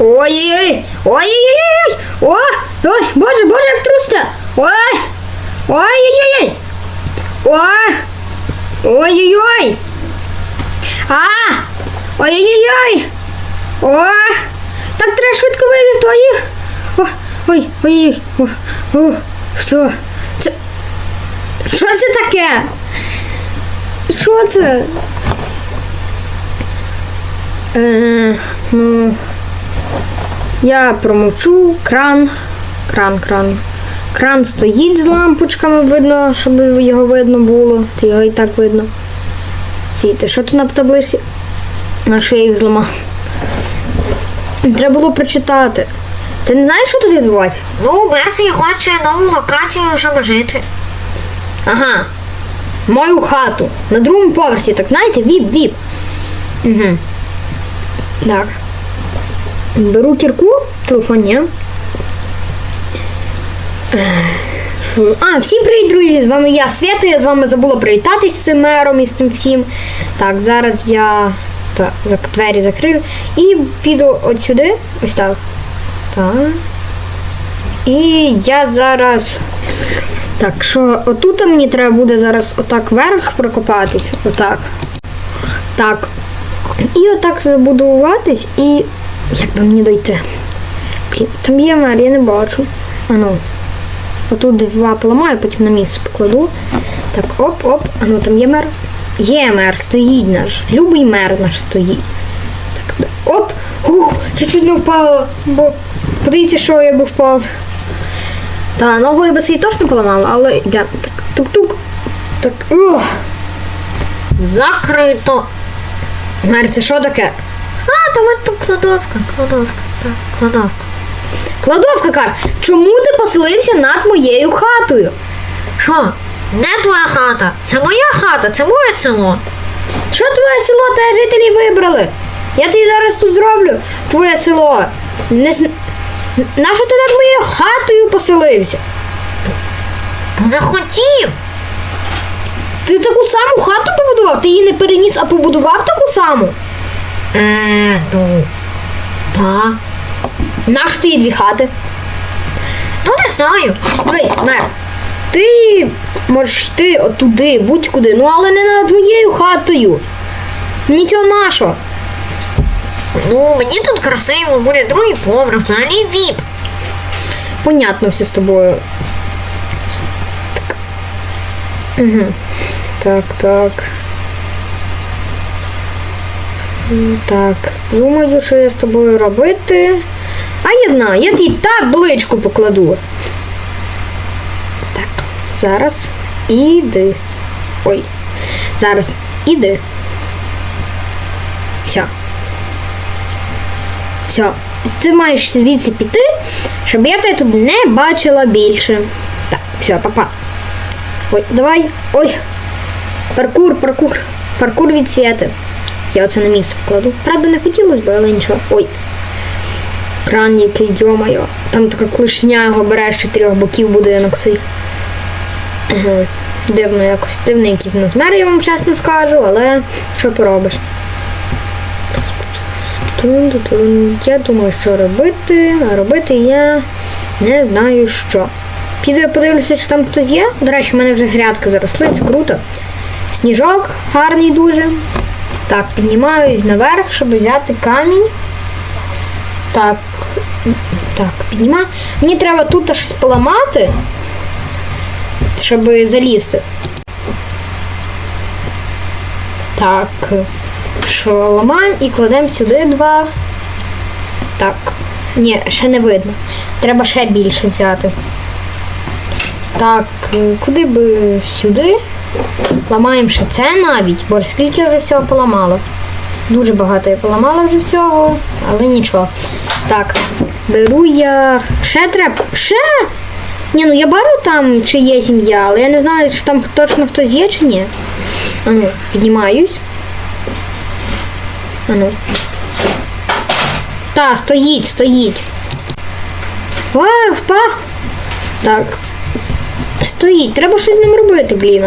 Ой-ой-ой! Ой-ой-ой! О! Ой, боже, боже, як трусся! Ой! Ой-ой-ой! Ой! Ой-ой-ой! А! Ой-ой-ой! О! Так треба швидко вивів ой, ой, ой, о, о, що? Це... Що це таке? Що це? Е, ну, я промовчу, кран, кран, кран. Кран стоїть з лампочками, видно, щоб його видно було. Ти його і так видно. Сійте, що тут на таблиці? На що я їх зламав? Треба було прочитати. Ти не знаєш, що тут відбувається? Ну, Мерсі хоче нову локацію, щоб жити. Ага. Мою хату. На другому поверсі, так знаєте, віп, віп. Угу. Так. Беру кірку, телефон ні. Ех, фу. А, всім привіт, друзі! З вами я, Свята. Я з вами забула привітатись з цим мером і з тим всім. Так, зараз я так, двері закрию. І піду от сюди. Ось так. Так. І я зараз. Так, що отут мені треба буде зараз отак вверх прокопатись. Отак. Так. І отак забудуватись і. Як би мені дойти? Блін, там є мер, я не бачу. А ну. Отут два поламаю, потім на місце покладу. Так, оп-оп. А ну там є мер. Є мер, стоїть наш. Любий мер наш стоїть. Так, оп! Ух, я чуть не впала. Бо подивіться, що я би впав. Та, ногу я би точно поламала, але йдемо. Так, тук-тук. Так. Ох. Закрито. Мер, це що таке? А, от тут кладовка, кладовка, так, кладовка. Кладовка кар. Чому ти поселився над моєю хатою? Що? Не твоя хата, це моя хата, це моє село. Що твоє село та жителі вибрали? Я тобі зараз тут зроблю твоє село. Не... Нащо ти над моєю хатою поселився? Захотів. Ти таку саму хату побудував? Ти її не переніс, а побудував таку саму? Е, ну. Та. Нащо тобі дві хати? Ну не знаю. Дивись, мер, ти можеш йти отуди, будь-куди, ну але не над моєю хатою. Мені цього нашо. Ну, мені тут красиво, буде другий поверх, взагалі віп. Понятно все з тобою. Так. Угу. Так, так. Так, думаю, що я з тобою робити. А я знаю, я тобі табличку покладу. Так, зараз іди. Ой. Зараз іди. Все. Все. Ти маєш звідси піти, щоб я тебе тут не бачила більше. Так, все, папа. Ой, давай. Ой. Паркур, паркур. Паркур від святи. Я оце на місце покладу. Правда, не хотілося б, але нічого. Ой. Кран який, йомайо. Там така клишня його бере з чотирьох боків будинок цей. Дивно якось. Дивний якийсь розмір, я вам чесно скажу, але що поробиш. Я думаю, що робити, а робити я не знаю що. Піду я подивлюся, чи там хтось є. До речі, в мене вже грядки заросли, це круто. Сніжок гарний дуже. Так, піднімаюсь наверх, щоб взяти камінь. Так. Так, піднімаю. Мені треба тут щось поламати, щоб залізти. Так. Що ламаємо і кладемо сюди два. Так. Ні, ще не видно. Треба ще більше взяти. Так, куди би сюди? Ламаємо ще це навіть, бо скільки вже всього поламала. Дуже багато я поламала вже всього, але нічого. Так, беру я. Ще треба. Ще? Ні, ну я бачу там, чи є сім'я, але я не знаю, чи там точно хтось є, чи ні. А ну, піднімаюсь. А ну. Та, стоїть, стоїть. Ой, впав. Так. Стоїть, треба щось з ним робити, блін.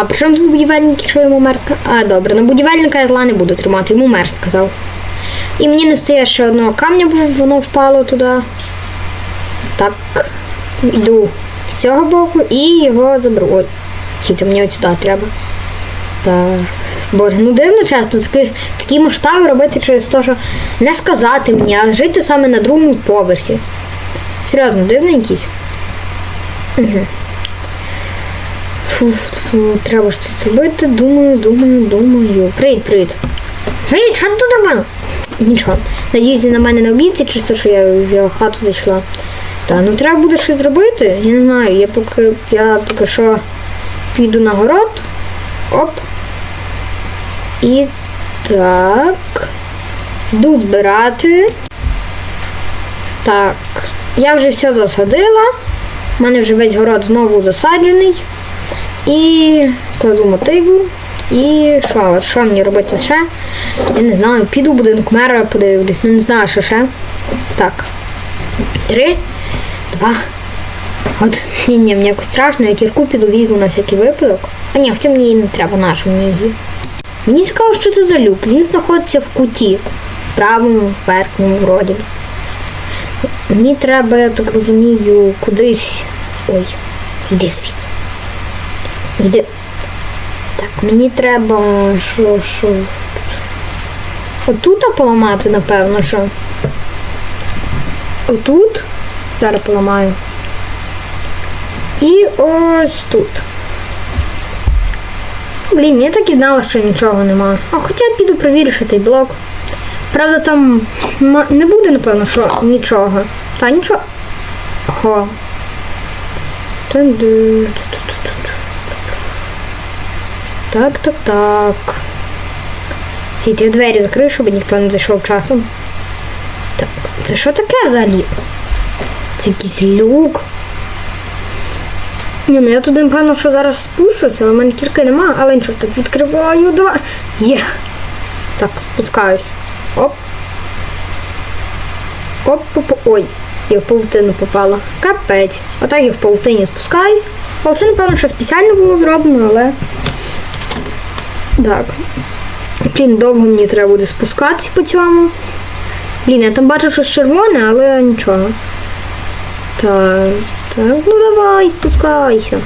А при чому тут будівельник, якщо йому мертка? А, добре, на будівельника я зла не буду тримати, йому мер сказав. І мені не стає ще одного камня, бо воно впало туди. Так, йду з цього боку і його заберу. Ой, хіти, мені от сюди треба. Так. Боже, ну дивно чесно, такі, такі масштаби робити через те, що не сказати мені, а жити саме на другому поверсі. Серйозно, дивно якийсь. Угу. Фу, треба щось зробити. Думаю, думаю, думаю. Привіт, привіт. Привіт, що ти тут робила? Нічого. Надіюсь, на мене не обійдеться через те, що я в його хату зайшла. Та ну треба буде щось зробити. Я не знаю. Я поки я поки що піду на город. Оп. І так. Йду збирати. Так. Я вже все засадила. У мене вже весь город знову засаджений. І кладу мотиву. І що, що мені робити ще? Я не знаю, піду в будинок мера, подивлюсь, ну не знаю, що ще. Так. Три, два. От, ні, ні, мені якось страшно, я кірку піду візьму на всякий випадок. А ні, хоча мені її не треба, наша мені її. Мені цікаво, що це за люк. Він знаходиться в куті, в правому верхньому вроді. Мені треба, я так розумію, кудись. Ой, йди звідси. Йди. Так, мені треба що, що. Отут поламати, напевно, що. Отут. Зараз поламаю. І ось тут. Блін, я так і знала, що нічого нема. А хоча я піду перевірю, що той блок. Правда, там не буде, напевно, що нічого. Та нічого. Ого. Тун-ду, ту-ту-ту-ту. Так, так, так. Всі ті двері закрию, щоб ніхто не зайшов часом. Так, це що таке взагалі? Це якийсь люк. Ні, ну я туди, напевно, що зараз спущуся, але в мене кірки нема, але нічого, так відкриваю, давай. Є. Так, спускаюсь. Оп. Оп, оп, ой. Я в павутину попала. Капець. Отак я в павутині спускаюсь. Але це, напевно, що спеціально було зроблено, але. Так. Блін, довго мені треба буде спускатись по цьому. Блін, я там бачу щось червоне, але нічого. Так, так, ну давай, спускайся.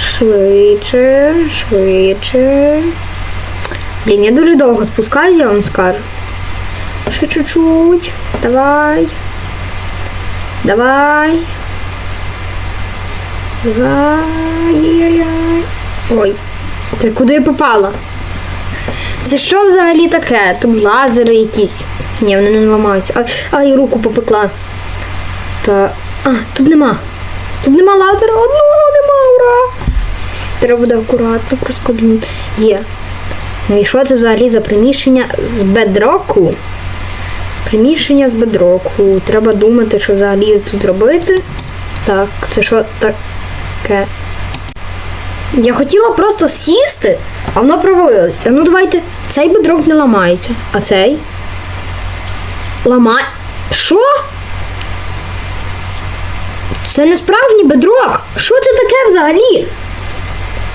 Швидше, швидше. Блін, я дуже довго спускаюся, я вам скажу. Ще чуть-чуть. Давай. Давай. Давай. Ой. Ти куди попала? Це що взагалі таке? Тут лазери якісь. Ні, вони не ламаються. А, ай, руку попекла. Та. А, тут нема. Тут нема лазера. Одного нема, ура! Треба буде акуратно проскользнути. Є. Ну і що це взагалі за приміщення з бедроку? Приміщення з бедроку. Треба думати, що взагалі тут зробити. Так, це що таке? Я хотіла просто сісти, а воно провалилося. Ну давайте. Цей бедрок не ламається. А цей? Ламай. Що? Це не справжній бедрок. Що це таке взагалі?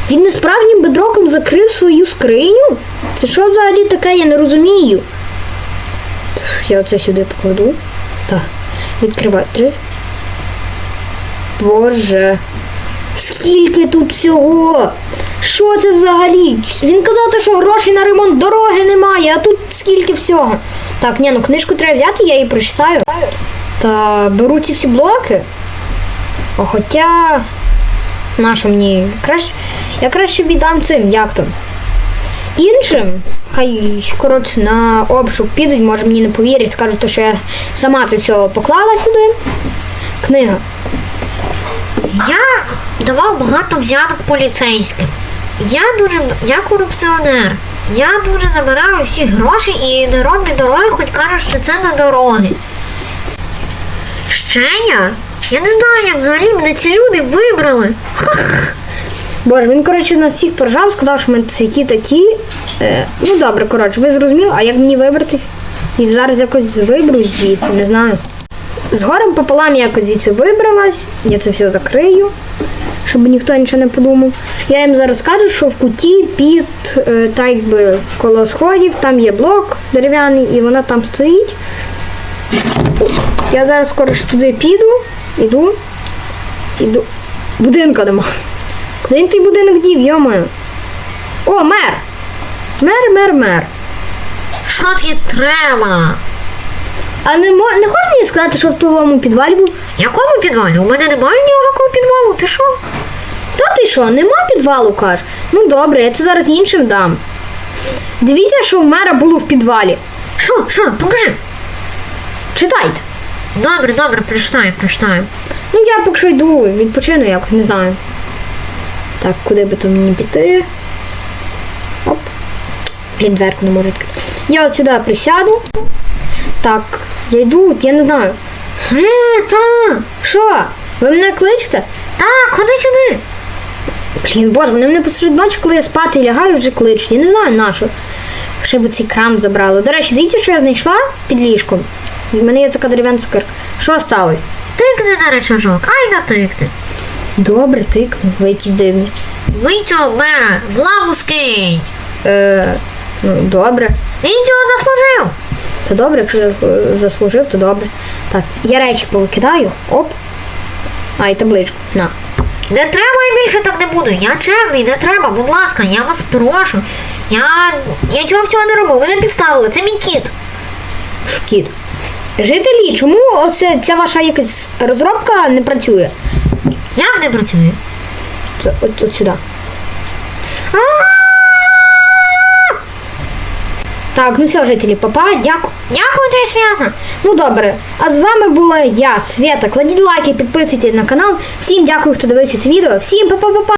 Він не справжнім бедроком закрив свою скриню? Це що взагалі таке, я не розумію. Я оце сюди покладу. Так. Відкривай. Боже. Скільки тут всього? Що це взагалі? Він казав, що грошей на ремонт дороги немає, а тут скільки всього. Так, ні, ну книжку треба взяти, я її прочитаю. Та беру ці всі блоки. О, хоча. Наша мені краще. Я краще віддам цим, як там. Іншим, хай, коротше, на обшук підуть, може мені не повірять, скажуть, що я сама це все поклала сюди. Книга. Я давав багато взяток поліцейським. Я дуже я корупціонер. Я дуже забираю всі гроші і не дороги, хоч кажуть, що це не дороги. Ще я? Я не знаю, як взагалі мене ці люди вибрали. Боже, він, коротше, нас всіх поржав, сказав, що ми такі такі. Е, ну добре, коротше, ви зрозуміли, а як мені вибратись? І зараз якось виберусь звідси, не знаю. З горем пополам я звідси вибралась, я це все закрию. щоб ніхто нічого не подумав. Я їм зараз скажу, що в куті під е, так якби коло сходів, там є блок дерев'яний, і вона там стоїть. Я зараз скоро туди піду, іду, іду. Будинка нема. Куди він той будинок дів, йомаю? О, мер! Мер, мер, мер. Що тобі треба? А не, мо- не хочеш мені сказати, що в твоєму підвалі був? Якому підвалі? У мене немає ніякого підвалу, ти що? Та ти що, нема підвалу, каж? Ну добре, я це зараз іншим дам. Дивіться, що в мера було в підвалі. Що, що, покажи. Читайте. Добре, добре, прочитаю, прочитаю. Ну я поки що йду, відпочину якось, не знаю. Так, куди би то мені піти? Оп. Блін, дверку не можу відкрити. Я от сюди присяду. Так, я йду, я не знаю. Е, та, що? Ви мене кличете? Так, ходи сюди. Блін, боже, вони мене посеред ночі, коли я спати лягаю, вже кличуть. Я не знаю на що. Ще б цей кран забрали. До речі, дивіться, що я знайшла під ліжком. У мене є така дерев'яна цукерка. Що сталося? Тикни на речажок, ай да тикни. Добре, тикну, ви якісь дивні. Ви цього мера в лаву скинь. Е, ну, добре. Він цього заслужив. То добре, якщо е, заслужив, то добре. Так, я речі повикидаю. Оп. А, і табличку. На. Не треба я більше так не буду. Я чемний, не треба, будь ласка, я вас прошу. Я, я цього всього не робив. Ви не підставили, це мій кіт. Кіт. Жителі, чому оце ця ваша якась розробка не працює? Як не працює? Це от, от сюди. Так, ну все, жителі, папа, дякую. Дякую тебе Свята. Ну добре. А з вами була я, Свята. Кладіть лайки, підписуйтесь на канал. Всім дякую, хто дивився це відео. Всім па-па-па-па!